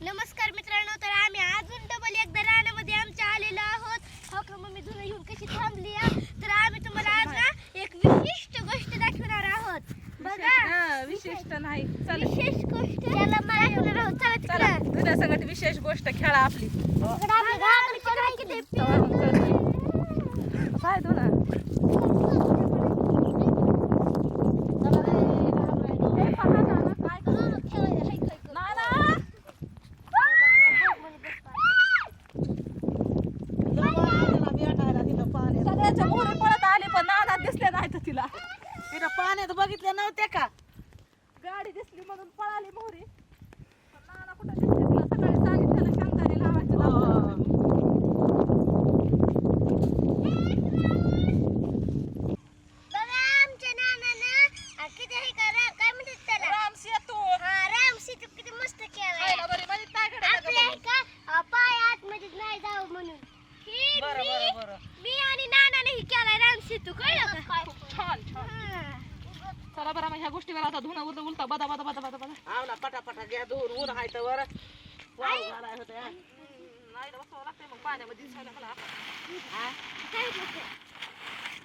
नमस्कार मित्रांनो तर आम्ही अजून डबल एकदा रानामध्ये आमच्या आलेलो आहोत. हो मम्मी धुणं येऊन कशी थांबली तर आम्ही तुम्हाला आज ना एक विशिष्ट गोष्ट दाखवणार आहोत. बघा. विशिष्ट नाही. विशेष गोष्ट दाखवणार आहोत. चला चला तिकडं. विशेष गोष्ट खेळा आपली. की उरलं उलता बदा बदा बदा बदा बदा. आवला पटापटा घ्या धुवून ऊन आहे तर वर. वाळू घालाय होतं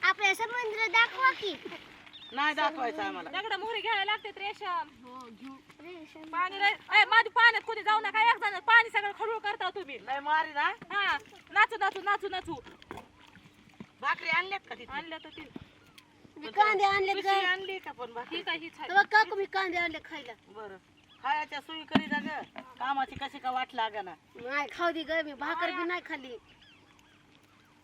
आपल्या समंद्र दाखवा की. नाही दाखवायचं मला दगड मोहरी घ्यायला लागते हो, रेशम. पाणी लय- माझी पाण्यात कोणी जाऊ नका. एक जण पाणी सगळं खडूळ करता तुम्ही. लय मारी ना. हा. नाचू नाचू नाचू नाचू. भाकरी आणल्यात का आणल्या तर ती मी कांदे आणले पिशवी आणली का पण ठीक आहे हीच आहे. तेव्हा काकू मी कांदे आणले खायला. बरं. खायाच्या सोयी करी जा ग. कामाची कशी का वाट लागा ना नाही खाऊ दे ग मी भाकर बी नाही खाल्ली.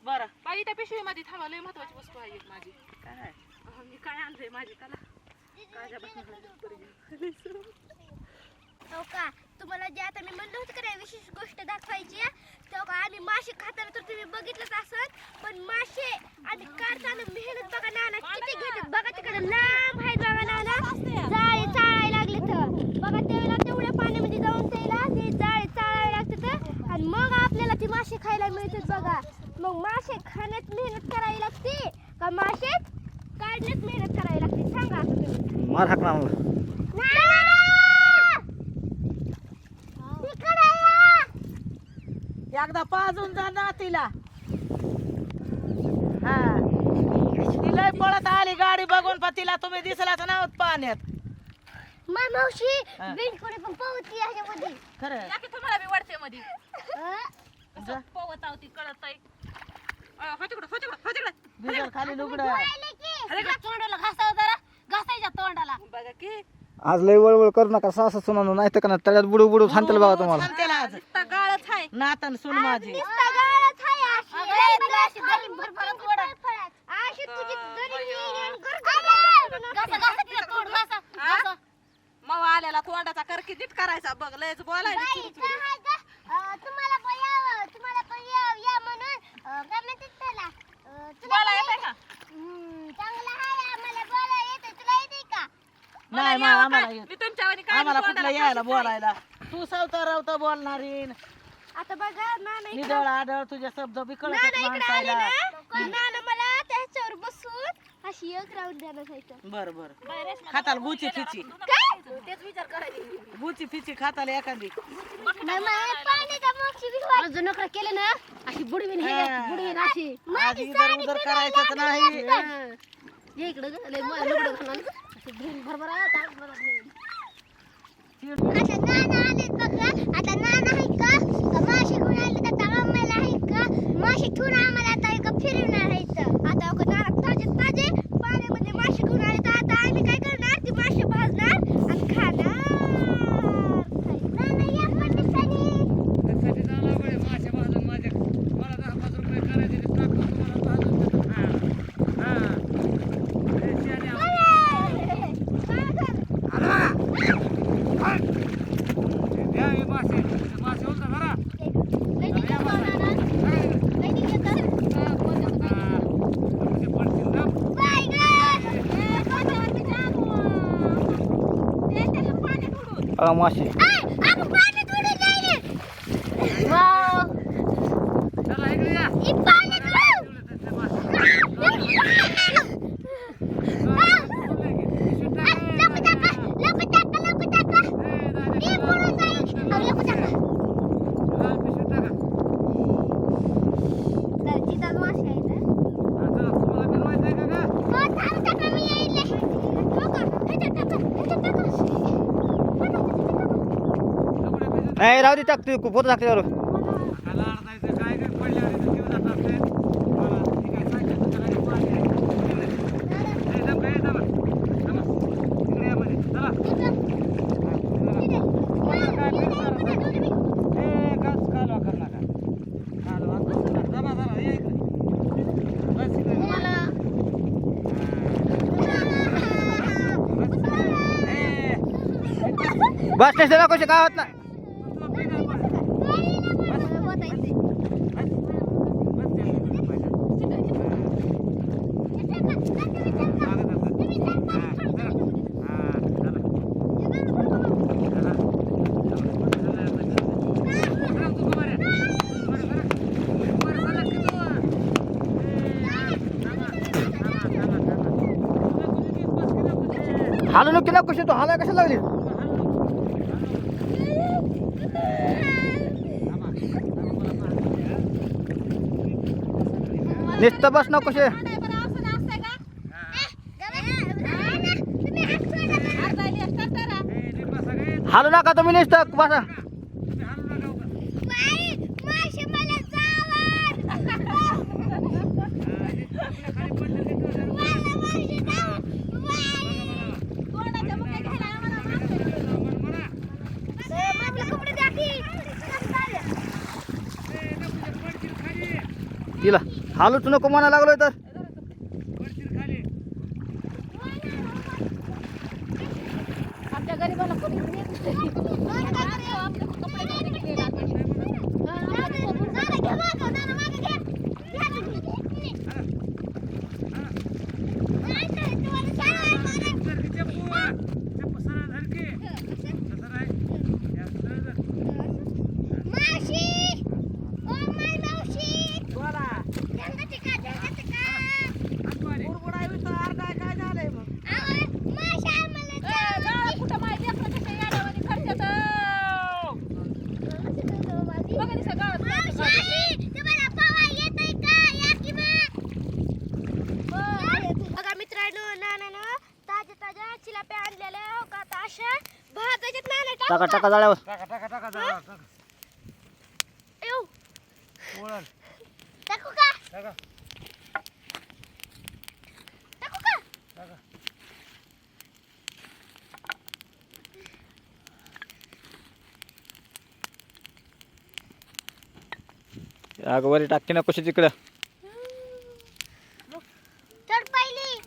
बरं. बाई त्या पिशवीमध्ये थांबा लय महत्वाची वस्तू आहे माझी. काय मी काय आणलंय माझी त्याला काजापासून आणलंय. का? तर मी म्हणलं होतं काय विशेष गोष्ट दाखवायची तेव्हा आम्ही मासे खाताना तर तुम्ही बघितलंच असत पण मासे आणि काढताना मेहनत बघा ना किती घेत बघा तिकडे. लांब आहेत बघा नाना. जाळे चाळाय लागले तर बघा त्यावेळेला तेवढ्या पाण्यामध्ये जाऊन त्याला ते जाळे चाळावे तर आणि मग आपल्याला ती मासे खायला मिळतात बघा. मग मासे खाण्यात मेहनत करावी लागते का मासे काढण्यात मेहनत करावी लागते? सांगा. मार हाकला मला एकदा पाजून जा ना तिला. हा. तिला पळत आली गाडी बघून पण तिला तुम्ही दिसला तर नव्हत पाण्यात मावशी पण तोंडाला जरा. घासायच्या तोंडाला. आज लय वळवळ करू नका सासू सुना नाही तर का ना, तळ्यात बुडू बुडू हो, थांबतील बघा तुम्हाला. नातन सुन माझे. मग आल्याला तोंडाचा करकी करायचा बघ लयच बोलायला नाही आम्हाला आम्हाला यायला बोलायला? तू सावता रावता बोलणार आता बघा नाना इकडं- निदळ आडळ तुझे शब्द बिकळत नाना इकडे आले ना? की नाना मला त्याच्यावर बसून अशी एक राऊंड द्यायला सांगितलं बर बर. खाताल गुची फिची. काय? तेच विचार करायचे गुची फिची खाताल एखादी. पाण्याचा मोक्षी बी जर नकर केले ना? अशी बुडवीन हा. बुडवीन अशी. आज इधर उधर करायचंच नाही. ये इकडं ग, लय म- लुगडं घालून. अशी बुडवीन भरभर नाही. I'm watching. चला. मला काय फिरणार नाही. ए, गास कालवा करू नका. कालवा करू नका. दमा, दमा, ये इकडे. बस इकडे. ए, बस स्टेशनला कसे काय होत नाही तू बिना बस. बस त्याला पहिला. हालू नको कशी तू? हालाय कशा लागली? निस्त बस ना कसे हालू नका तुम्ही निस्त बसा तोंडाच्या मुक्या घ्यायला आम्हाला मागं. कपडे द्या की तिला हालूच नको म्हणा लागलोय तर आमच्या गरीबाला कोणी घेऊन येत नाही. अरे, आपले कपडे घ्यायला गेले आता. ए, गाळा कुठं माहिती आहे? आपलं कसं याड्यावानी खर्चाचं. बघा नुसतं गाळात बघा मित्रांनो नानानं ताज्या ताज्या चिलाप्या आणलेल्या हो का आता अशा भाताच्यात नाना टाका टाका जाळ्यावर. टाका टाका टाका टाका टाका. येऊ पोळल. टाकू का? टाका. टाकू का? टाका. अगं वरी टाकी ना कशी तिकडं चढ पहिली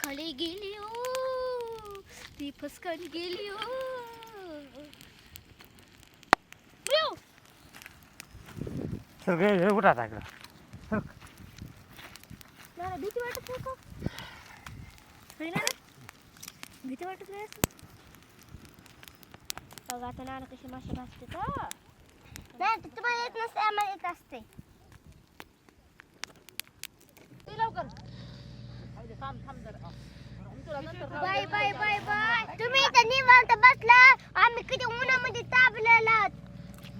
खाली गेली ओ ती फसकन गेली ओ येऊ. सगळे हे उठा टाकलं भीती वाटत नाही का? भीती वाटत नाही बघा आता नाना कशी मासे भाजते का नाही तुम्हाला येत नसते आम्हाला येत असते. ते लवकर. थांब थांब जरा. मी तुला नंतर बाय बाय बाय. बाय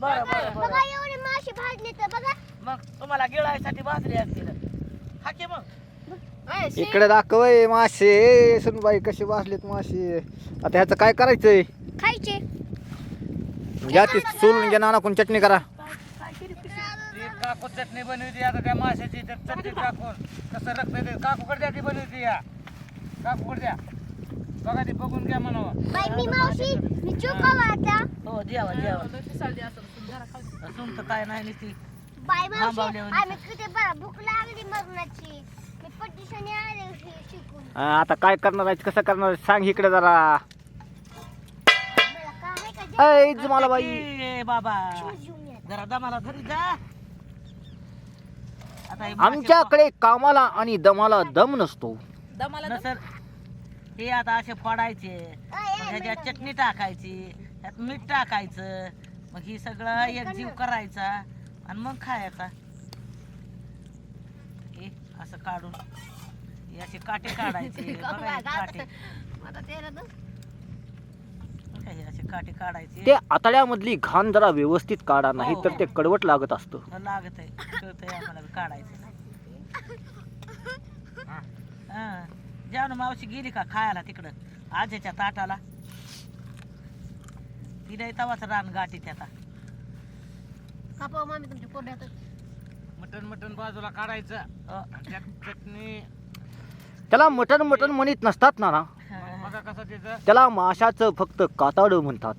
बरं बरं बघा बरं. एवढे मासे भाजले तर बघा. मग तुम्हाला गिळायसाठी भाजली असतील. हाके मग? ए. इकडे दाखवय मासे. सुनबाई कसे वाचलेत मासे? आता ह्याचं काय करायचंय? खायचे. घ्या ती सोलून घ्या नाना कोण चटणी करा. ती काकू चटणी बनवती आता काय माशाची तर चटणी टाकून कसं रक्त येते काकूकडे द्या ती बनवती या. काकूकडे द्या. बघा ती बघून घ्या म्हणावं. मी मावशी मी हो जेवा जेवा काय नाही नुसती बाय मावशी थांबवल्यावर. आम्ही किती बरं भूक लागली मरणाची. मी पट्टीशाने आले शि- शिकून. हा, आता काय करणार आहे कसं करणार आहे? सांग इकडे जरा. मला काय का ऐ मला बाई. ए, बाबा. जरा दमाला धरी जा. आता हे आमच्याकडे कामाला आणि दमाला दम नसतो. दमाला नसल हे आता असे फोडायचे. मग ह्याच्यात चटणी टाकायची त्यात मीठ टाकायचं मग ही सगळं एक जीव करायचा आणि मग खायचा. हे असं काढून. हे असे काटे काढायचे बघा हे काटे. आता त्याला तर- बघा हे असे काटे काढायचे. ते आतड्यामधली घाण जरा व्यवस्थित काढा नाही तर ते कडवट लागत असतं. लागत आहे कळतंय आम्हाला बी काढायचं. हा. जेवण मावशी गेली का खायला तिकडं? आजीच्या ताटाला. नाही तवाच रान गाठीत आता कापाव मामी तुमच्या कोंड्यात. मटन मटन बाजूला काढायचं. अ, आणि त्यात चटणी. त्याला मटण मटण म्हणत नसतात ना ना. बघा कसं त्याचं. त्याला माशाचं फक्त काताड म्हणतात.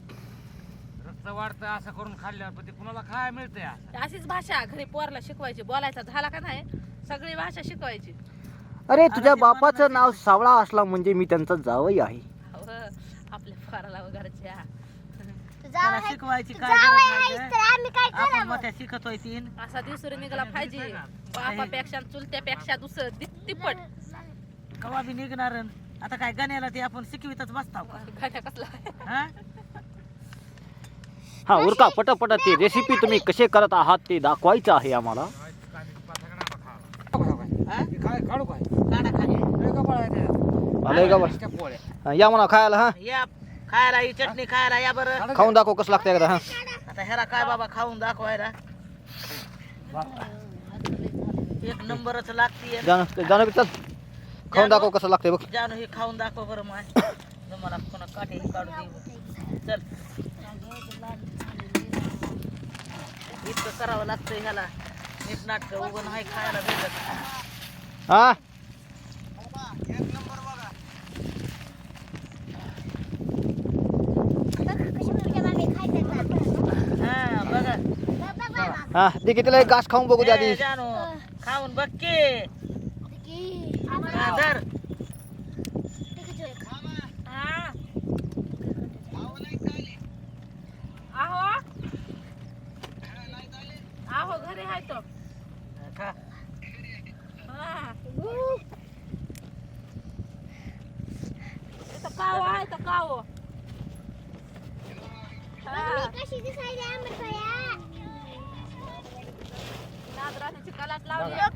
रक्त वाढतं असं करून खाल्ल्यावर पण ते कुणाला काय मिळतं या अशीच भाषा घरी पोरला शिकवायची बोलायचा झाला का नाही सगळी भाषा शिकवायची. अरे तुझ्या बापाचं नाव सावळा असला म्हणजे मी त्यांचा जावई आहे. अहो, आपल्या पोराला वगैरेच्या त्याला शिकवायची काय गरज नाही काय आपण मोठ्या शिकतोय तीन. असा दिवसुरी निघाला पाहिजे. बापापेक्षा चुलत्यापेक्षा दुसरं ति- तिप्पट. कवा बी निघणार आता काय गण्याला ते आपण शिकवितच बसताव का? गाड्या कसला? हा? हा उरका पटापट ते रेसिपी तुम्ही कसे करत आहात ते दाखवायचं आहे आम्हाला. हा? काढू काय? काढा खाली. लय या म्हणा खायला हा. या. खायला ही चटणी खायला या बरं. खाऊन दाखव कसं लागतं एकदा हा. आता ह्याला काय बाबा खाऊन दाखवायला? एक नंबरच लागतीये जाणं जाणं बी चल. खाऊन दाखव कसं लागतंय बघ. जानू हे खाऊन दाखव बरं माय. तुम्हाला पुन्हा काठी हे काढून देऊ. चल. इतकं करावं लागतं ह्याला. नीट नाटकं उभं नाही खायला भेटत. हा. हा ते कितीला एक घास खाऊन बघू द्या 老弟